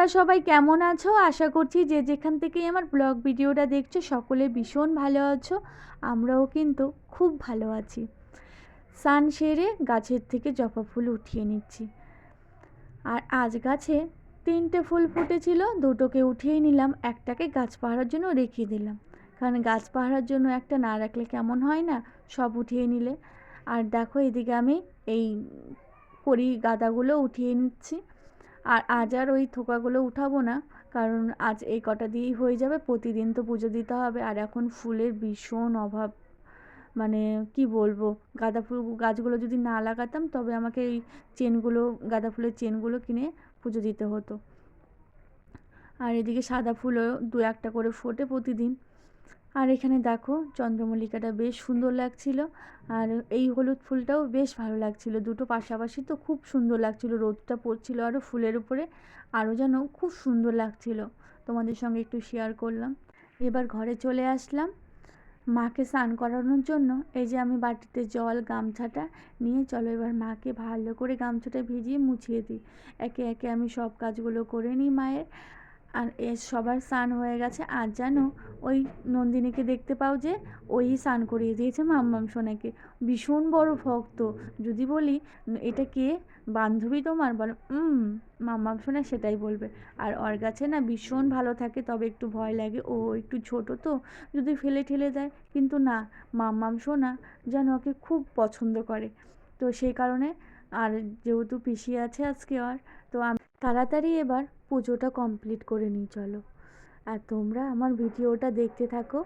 তোমরা সবাই কেমন আছো? আশা করছি যে যেখান থেকেই আমার ব্লগ ভিডিওটা দেখছ, সকলে ভীষণ ভালো আছো। আমরাও কিন্তু খুব ভালো আছি। সান সেরে গাছের থেকে জবা ফুল উঠিয়ে নিচ্ছি। আর আজ গাছে তিনটে ফুল ফুটেছিল, দুটোকে উঠিয়ে নিলাম, একটাকে গাছ পাহারার জন্য রেখে দিলাম। কারণ গাছ পাহারার জন্য একটা না রাখলে কেমন হয় না? সব উঠিয়ে নিলে। আর দেখো এদিকে আমি এই করি গাদাগুলো উঠিয়ে নিচ্ছি। আর আজ আর ওই থোকাগুলো উঠাবো না, কারণ আজ এই কটা দিয়েই হয়ে যাবে, প্রতিদিন তো পুজো দিতে হবে। আর এখন ফুলের ভীষণ অভাব মানে কি বলব, গাঁদা ফুল গাছগুলো যদি না লাগাতাম, তবে আমাকে এই চেনগুলো, গাঁদা ফুলের চেনগুলো কিনে পুজো দিতে হতো। আর এদিকে সাদা ফুলও দু একটা করে ফোটে প্রতিদিন। আর এখানে দেখো চন্দ্রমল্লিকাটা বেশ সুন্দর লাগছিল আর এই হলুদ ফুলটাও বেশ ভালো লাগছিল। দুটো পাশাপাশি তো খুব সুন্দর লাগছিল, রোদটা পড়ছিল আরও ফুলের উপরে আরও যেন খুব সুন্দর লাগছিল। তোমাদের সঙ্গে একটু শেয়ার করলাম। এবার ঘরে চলে আসলাম। মাকে স্নান করানোর জন্য। এই যে আমি বাটিতে জল, গামছাটা নিয়ে চলো এবার মাকে ভালো করে গামছাটা ভিজিয়ে মুছিয়ে দিই। একে একে আমি সব কাজগুলো করে নিই মায়ের। আর এ সবার স্নান হয়ে গেছে। আর জানো, ওই নন্দিনীকে দেখতে পাও যে, ওই স্নান করিয়ে দিয়েছে মাম্মাম সোনাকে। ভীষণ বড় ভক্ত। যদি বলি, এটা কে? বান্ধবী তোমার? বলো মাম্মাম সোনা সেটাই বলবে। আর ওর গাছে না ভীষণ ভালো থাকে, তবে একটু ভয় লাগে। ও একটু ছোট তো, যদি ফেলে ঠেলে দেয়। কিন্তু না, মাম্মাম সোনা যেন ওকে খুব পছন্দ করে। তো সেই কারণে, আর যেহেতু পিসি আছে আজকে আর তো তাড়াতাড়ি এবার পুজোটা কমপ্লিট করে নিই চলো। আর তোমরা আমার ভিডিওটা দেখতে থাকো।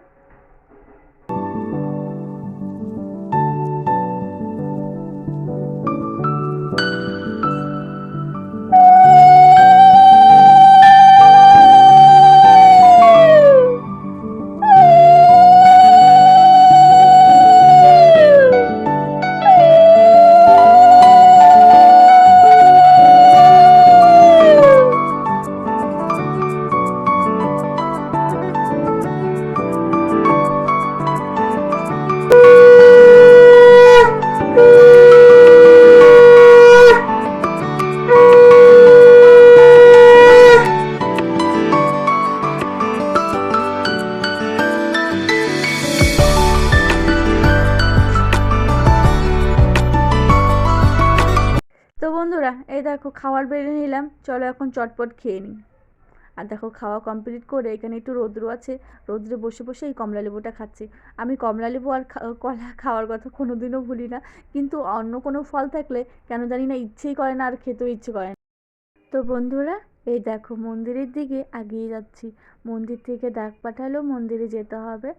বন্ধুরা, এই দেখো খাওয়ার বেড়ে নিলাম। চলো এখন চটপট খেয়ে নিই। আর দেখো খাওয়া কমপ্লিট করে এখানে একটু রৌদ্র আছে। রৌদ্রে বসে বসে এই কমলা লেবুটা খাচ্ছি। আমি কমলা লেবু আর কলা খাওয়ার কথা কোনো দিনও ভুলি না। কিন্তু অন্য কোনো ফল থাকলে কেন জানি না ইচ্ছেই করে না আর খেতেও ইচ্ছে করে না। তো বন্ধুরা, এই দেখো মন্দিরের দিকে এগিয়ে যাচ্ছি। মন্দির থেকে ডাক পাঠালো, মন্দিরে যেতে হবে।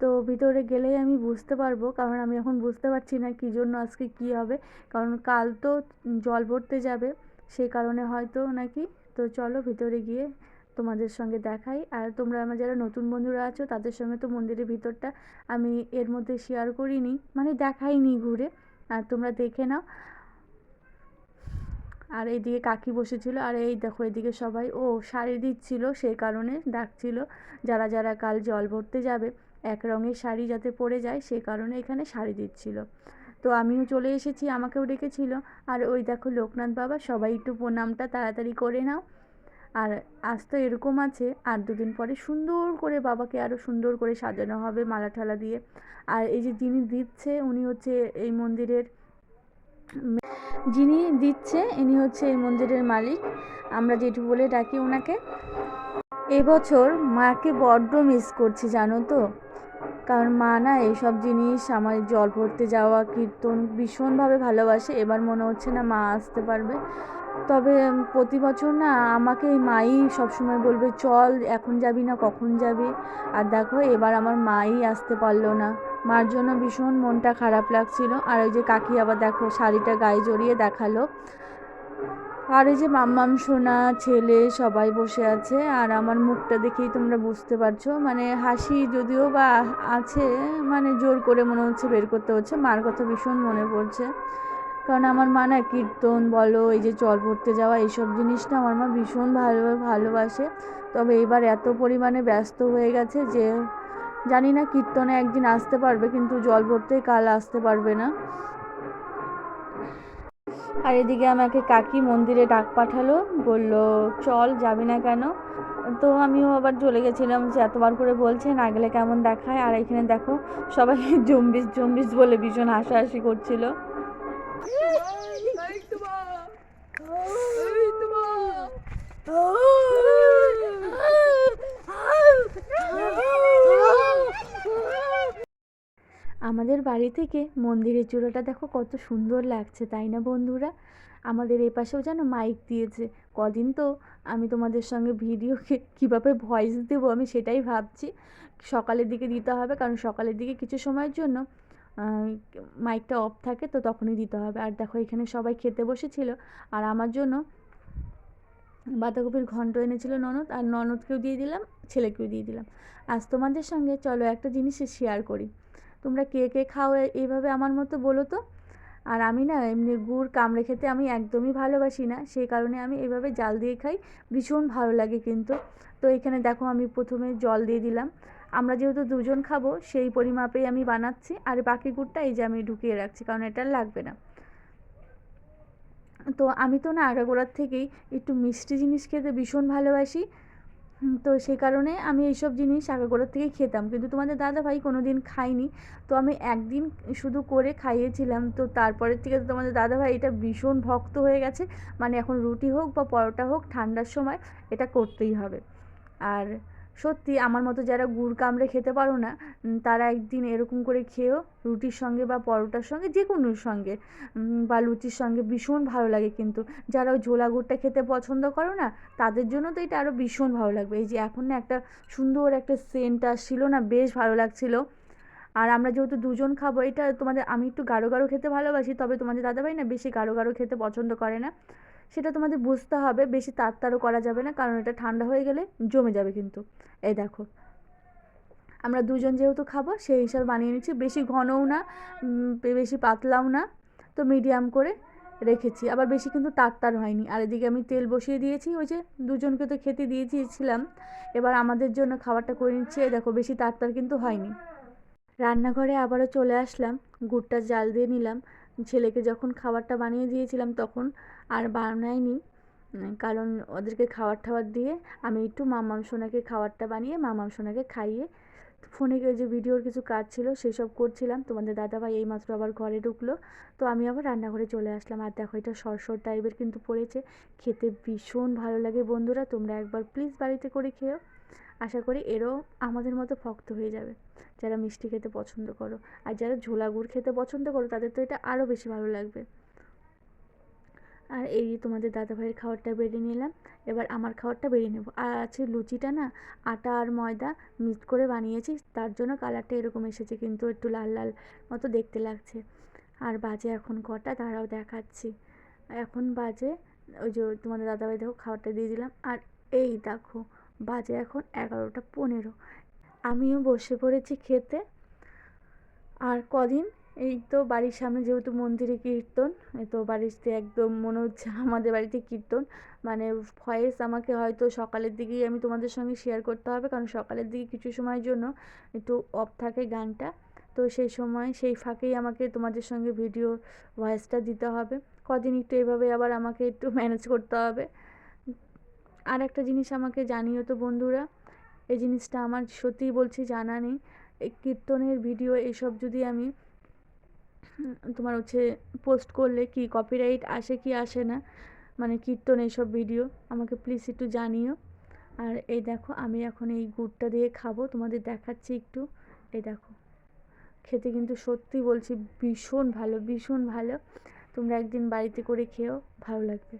তো ভিতরে গেলেই আমি বুঝতে পারব। কারণ আমি এখন বুঝতে পারছি না কী জন্য আজকে কী হবে। কারণ কাল তো জল ভরতে যাবে, সেই কারণে হয়তো নাকি। তো চলো ভিতরে গিয়ে তোমাদের সঙ্গে দেখাই। আর তোমরা আমার যারা নতুন বন্ধুরা আছো, তাদের সঙ্গে তো মন্দিরের ভিতরটা আমি এর মধ্যে শেয়ার করিনি। মানে দেখাইনি ঘুরে। আর তোমরা দেখে নাও। আর এইদিকে কাকি বসেছিল। আর এই দেখো এদিকে সবাই। ও শাড়ি দিচ্ছিল, সেই কারণে ডাকছিল। যারা যারা কাল জল ভরতে যাবে। এক রঙের শাড়ি যাতে পরে যায় সেই কারণে এখানে শাড়ি দিচ্ছিল। তো আমিও চলে এসেছি, আমাকেও ডেকেছিল। আর ওই দেখো লোকনাথ বাবা, সবাই একটু প্রণামটা তাড়াতাড়ি করে নাও। আর আজ তো এরকম আছে, আর দুদিন পরে সুন্দর করে বাবাকে আরও সুন্দর করে সাজানো হবে মালা ঠালা দিয়ে। আর এই যে যিনি দিচ্ছে, উনি হচ্ছে এই মন্দিরের যিনি দিচ্ছে, ইনি হচ্ছে এই মন্দিরের মালিক। আমরা যেটু বলে ডাকি ওনাকে। এবছর মাকে বড্ড মিস করছি, জানো তো? কারণ মা না এইসব জিনিস আমার জল ভরতে যাওয়া, কীর্তন ভীষণভাবে ভালোবাসে। এবার মনে হচ্ছে না মা আসতে পারবে। তবে প্রতি বছর না আমাকে মাই সবসময় বলবে, চল, এখন যাবি না, কখন যাবি? আর দেখো, এবার আমার মাই আসতে পারল না। মার জন্য ভীষণ মনটা খারাপ লাগছিল। আর ওই যে কাকি আবার দেখো শাড়িটা গায়ে জড়িয়ে দেখাল। আর এই যে মাম্মাম, সোনা, ছেলে সবাই বসে আছে, আর আমার মুখটা দেখেই তোমরা বুঝতে পারছ। মানে হাসি যদিও বা আছে মানে জোর করে মনে হচ্ছে বের করতে হচ্ছে, মার কথা ভীষণ মনে পড়ছে। কারণ আমার মা না কীর্তন বলো, এই যে জল ভরতে যাওয়া, এইসব জিনিসটা আমার মা ভীষণ ভালো ভালোবাসে। তবে এবার এত পরিমাণে ব্যস্ত হয়ে গেছে যে জানি না কীর্তনে একদিন আসতে পারবে, কিন্তু জল ভরতে কাল আসতে পারবে না। আর এদিকে আমাকে কাকি মন্দিরে ডাক পাঠালো, বলল, চল, যাবি না কেন? তো আমিও আবার চলে গেছিলাম, যে এতবার করে বলছে, না গেলে কেমন দেখায়? আর এখানে দেখো, সবাই জম্বিস জম্বিস বলে ভীষণ হাসাহাসি করছিল। আমাদের বাড়ি থেকে মন্দিরের চূড়াটা দেখো কত সুন্দর লাগছে, তাই না বন্ধুরা? আমাদের এ পাশেও যেন মাইক দিয়েছে। কদিন তো আমি তোমাদের সঙ্গে ভিডিওকে কীভাবে ভয়েস দেবো আমি সেটাই ভাবছি। সকালের দিকে দিতে হবে, কারণ সকালের দিকে কিছু সময়ের জন্য মাইকটা অফ থাকে তো তখনই দিতে হবে। আর দেখো এখানে সবাই খেতে বসেছিল, আর আমার জন্য বাঁধাকপির ঘন্ট এনেছিল ননদ, আর ননদকেও দিয়ে দিলাম, ছেলেকেও দিয়ে দিলাম। আজ তোমাদের সঙ্গে চলো একটা জিনিস শেয়ার করি। তোমরা কে কে খাও এইভাবে আমার মতো বলো তো? আর আমি না এমনি গুড় কামড়ে খেতে আমি একদমই ভালোবাসি না, সেই কারণে আমি এভাবে জাল দিয়ে খাই, ভীষণ ভালো লাগে কিন্তু। তো এখানে দেখো আমি প্রথমে জল দিয়ে দিলাম। আমরা যেহেতু দুজন খাব, সেই পরিমাপেই আমি বানাচ্ছি। আর বাকি গুড়টা এই যে আমি ঢুকিয়ে রাখছি, কারণ এটা লাগবে না। তো আমি তো না আগাগোড়ার থেকেই একটু মিষ্টি জিনিস খেতে ভীষণ ভালোবাসি। তো সেই কারণে আমি এইসব জিনিস আগাগোড়ার থেকেই খেতাম। কিন্তু তোমাদের দাদা ভাই কোনো দিন খাইনি তো আমি একদিন শুধু করে খাইয়েছিলাম। তো তারপরের থেকে তো তোমাদের দাদা ভাই এটা ভীষণ ভক্ত হয়ে গেছে। মানে এখন রুটি হোক বা পরোটা হোক, ঠান্ডার সময় এটা করতেই হবে। আর সত্যি আমার মতো যারা গুড় কামড়ে খেতে পারো না তারা একদিন এরকম করে খেয়েও রুটির সঙ্গে বা পরোটার সঙ্গে যে কোনোর সঙ্গে বা লুচির সঙ্গে ভীষণ ভালো লাগে কিন্তু। যারা ওই ঝোলা গুড়টা খেতে পছন্দ করো না, তাদের জন্য তো এটা আরও ভীষণ ভালো লাগবে। এই যে এখন না একটা সুন্দর একটা সেন্ট আসছিল না, বেশ ভালো লাগছিল। আর আমরা যেহেতু দুজন খাব, এটা তোমাদের আমি একটু গাঢ় গাঢ় খেতে ভালোবাসি, তবে তোমাদের দাদাভাই না বেশি গাঢ় গাঢ় খেতে পছন্দ করে না। সেটা তোমাদের বুঝতে হবে, বেশি তাড়তাড়ও করা যাবে না, কারণ এটা ঠান্ডা হয়ে গেলে জমে যাবে কিন্তু। এই দেখো, আমরা দুজন যেহেতু খাব, সেই হিসাবে বানিয়ে নিচ্ছি, বেশি ঘনও না বেশি পাতলাও না, তো মিডিয়াম করে রেখেছি। আবার বেশি কিন্তু তার হয়নি। আর এদিকে আমি তেল বসিয়ে দিয়েছি, ওই যে দুজনকে তো খেতে দিয়ে দিয়েছিলাম। এবার আমাদের জন্য খাবারটা করে নিচ্ছি। দেখো, বেশি তার কিন্তু হয়নি। রান্নাঘরে আবারও চলে আসলাম, গুড়টা জাল দিয়ে নিলাম। ছেলেকে যখন খাবারটা বানিয়ে দিয়েছিলাম তখন আর বানাইনি কারণ ওদেরকে খাবার টাবার দিয়ে আমি একটু মামাম সোনাকে খাবারটা বানিয়ে, মামাম সোনাকে খাইয়ে ফোনে যে ভিডিওর কিছু কাজ ছিল সেসব করছিলাম। তোমাদের দাদাভাই এইমাত্র আবার ঘরে ঢুকলো। তো আমি আবার রান্নাঘরে চলে আসলাম। আর দেখো এটা সরসর টাইপের কিন্তু পড়েছে। খেতে ভীষণ ভালো লাগে বন্ধুরা। তোমরা একবার প্লিজ বাড়িতে করে খেও আশা করি এরও আমাদের মতো ভক্ত হয়ে যাবে। যারা মিষ্টি খেতে পছন্দ করো আর যারা ঝোলা গুড় খেতে পছন্দ করো, তাদের তো এটা আরও বেশি ভালো লাগবে। আর এই তোমাদের দাদাভাইয়ের খাবারটা বেরিয়ে নিলাম, এবার আমার খাবারটা বেরিয়ে নেব। আর আছে লুচিটা না, আটা আর ময়দা মিক্সড করে বানিয়েছি, তার জন্য কালারটা এরকম এসেছে, কিন্তু একটু লাল লাল মতো দেখতে লাগছে। আর বাজে এখন কটা তারাও দেখাচ্ছি। এখন বাজে, ওই যে তোমাদের দাদাভাই দেখো খাবারটা দিয়ে দিলাম। আর এই দেখো, বাজে এখন এগারোটা পনেরো। আমিও বসে পড়েছি খেতে। আর কদিন? এই তো বাড়ির সামনে যেহেতু মন্দিরে কীর্তন তো বাড়িতে একদম মনে হচ্ছে আমাদের বাড়িতে কীর্তন। মানে ভয়েস আমাকে হয়তো সকালের দিকেই আমি তোমাদের সঙ্গে শেয়ার করতে হবে, কারণ সকালের দিকে কিছু সময়ের জন্য একটু অফ থাকে গানটা। তো সেই সময়, সেই ফাঁকেই আমাকে তোমাদের সঙ্গে ভিডিও ভয়েসটা দিতে হবে। কদিন একটু এভাবে আবার আমাকে একটু ম্যানেজ করতে হবে। আর একটা জিনিস আমাকে জানিও তো বন্ধুরা এই জিনিসটা আমার সত্যিই বলছি জানা নেই। এই কীর্তনের ভিডিও এইসব যদি আমি তোমার হচ্ছে পোস্ট করলে কি কপিরাইট আসে কি আসে না মানে কীর্তন এইসব ভিডিও আমাকে প্লিজ একটু জানিও। আর এই দেখো, আমি এখন এই গুড়টা দিয়ে খাব, তোমাদের দেখাচ্ছি একটু। এই দেখো, খেতে কিন্তু সত্যি বলছি ভীষণ ভালো ভীষণ ভালো। তোমরা একদিন বাড়িতে করে খেয়েও ভালো লাগবে।